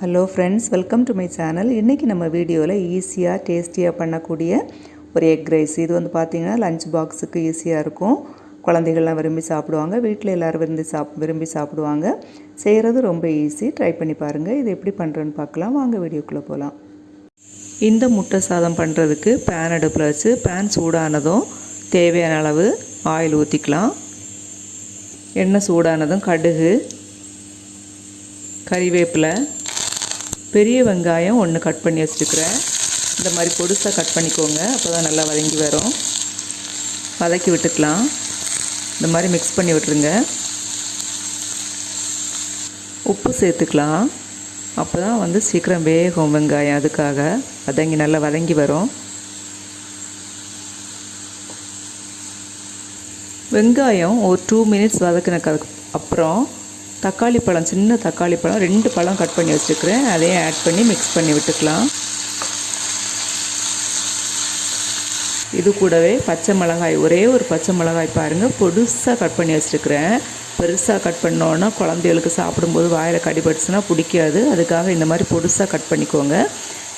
Hello friends welcome to my channel இன்றைக்கி நம்ம வீடியோவில் ஈஸியாக டேஸ்டியாக பண்ணக்கூடிய ஒரு எக் ரைஸ் இது வந்து பார்த்திங்கன்னா லஞ்ச் பாக்ஸுக்கு ஈஸியாக இருக்கும். குழந்தைகள்லாம் விரும்பி சாப்பிடுவாங்க. வீட்டில் எல்லோரும் விரும்பி சாப் விரும்பி சாப்பிடுவாங்க. செய்கிறது ரொம்ப ஈஸி ட்ரை பண்ணி பாருங்கள் இது எப்படி பண்ணுறேன்னு பார்க்கலாம் வாங்க வீடியோக்குள்ளே போகலாம் இந்த முட்டை சாதம் பண்ணுறதுக்கு பேன் அடுப்பில் வச்சு பேன் சூடானதும் தேவையான அளவு ஆயில் ஊற்றிக்கலாம் எண்ணெய் சூடானதும் கடுகு கறிவேப்பிலை பெரிய வெங்காயம் ஒன்று கட் பண்ணி வச்சுருக்குறேன். இந்த மாதிரி பொடுசாக கட் பண்ணிக்கோங்க. அப்போ தான் நல்லா வதங்கி வரும். வதக்கி விட்டுக்கலாம். இந்த மாதிரி மிக்ஸ் பண்ணி விட்டுருங்க. உப்பு சேர்த்துக்கலாம். அப்போ தான் வந்து சீக்கிரம் வேகும் வெங்காயம் அதுக்காக. வதங்கி நல்லா வதங்கி வரும். வெங்காயம் ஒரு டூ மினிட்ஸ் வதக்கினக்கு அப்புறம் தக்காளி பழம் சின்ன தக்காளி பழம் ரெண்டு பழம் கட் பண்ணி வச்சுருக்கிறேன். அதையும் ஆட் பண்ணி மிக்ஸ் பண்ணி விட்டுக்கலாம். இது கூடவே பச்சை மிளகாய் ஒரே ஒரு பச்சை மிளகாய் பாருங்கள் பொடுசாக கட் பண்ணி வச்சுருக்கிறேன். பெருசாக கட் பண்ணோன்னா குழந்தைகளுக்கு சாப்பிடும்போது வாயில் கடிபட்டுச்சுன்னா பிடிக்காது. அதுக்காக இந்த மாதிரி பொடுசாக கட் பண்ணிக்கோங்க.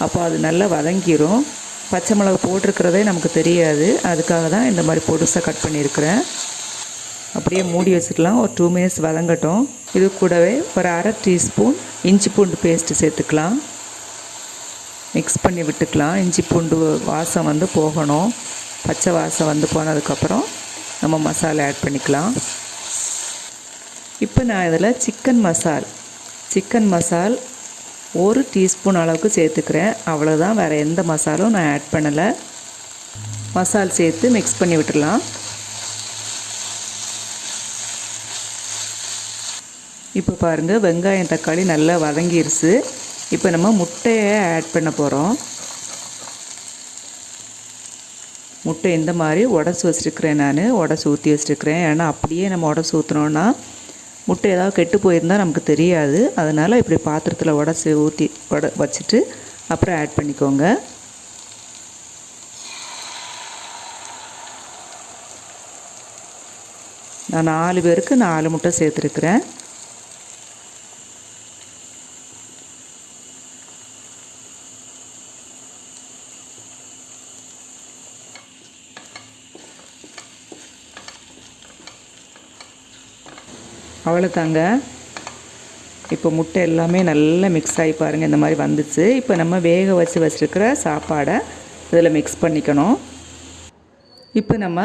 அப்போ அது நல்லா வதங்கிரும். பச்சை மிளகா போட்டிருக்கிறதே நமக்கு தெரியாது. அதுக்காக தான் இந்த மாதிரி பொடுசாக கட் பண்ணியிருக்கிறேன். அப்படியே மூடி வச்சுக்கலாம். ஒரு டூ மினிட்ஸ் வதங்கட்டும். இது கூடவே ஒரு அரை டீஸ்பூன் இஞ்சி பூண்டு பேஸ்ட்டு சேர்த்துக்கலாம். மிக்ஸ் பண்ணி விட்டுக்கலாம். இஞ்சி பூண்டு வாசம் வந்து போகணும். பச்சை வாசம் வந்து போனதுக்கப்புறம் நம்ம மசாலா ஆட் பண்ணிக்கலாம். இப்போ நான் இதில் சிக்கன் மசால் சிக்கன் மசால் ஒரு டீஸ்பூன் அளவுக்கு சேர்த்துக்கிறேன். அவ்வளோதான் வேறு எந்த மசாலும் நான் ஆட் பண்ணலை. மசால் சேர்த்து மிக்ஸ் பண்ணி விட்டுடலாம். இப்போ பாருங்கள் வெங்காயம் தக்காளி நல்லா வதங்கிருச்சு. இப்போ நம்ம முட்டையை ஆட் பண்ண போகிறோம் முட்டை இந்த மாதிரி உடச்சி வச்சுருக்கிறேன் நான். உடச்சி ஊற்றி வச்சுருக்கிறேன். ஏன்னா அப்படியே நம்ம உடச்சி ஊற்றினோன்னா முட்டை ஏதாவது கெட்டு போயிருந்தால் நமக்கு தெரியாது. அதனால் இப்படி பாத்திரத்தில் உடச்சி ஊற்றி உட வச்சுட்டு அப்புறம் ஆட் பண்ணிக்கோங்க. நான் நாலு பேருக்கு நாலு முட்டை சேர்த்துருக்குறேன். அவ்வளோதாங்க இப்போ முட்டை எல்லாமே நல்லா மிக்ஸ் ஆகி பாருங்கள் இந்த மாதிரி வந்துச்சு. இப்போ நம்ம வேக வச்சு வச்சுருக்கிற சாப்பாடை இதில் மிக்ஸ் பண்ணிக்கணும். இப்போ நம்ம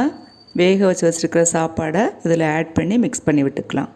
வேக வச்சு வச்சுருக்கிற சாப்பாடை இதில் ஆட் பண்ணி மிக்ஸ் பண்ணி விட்டுக்கலாம்.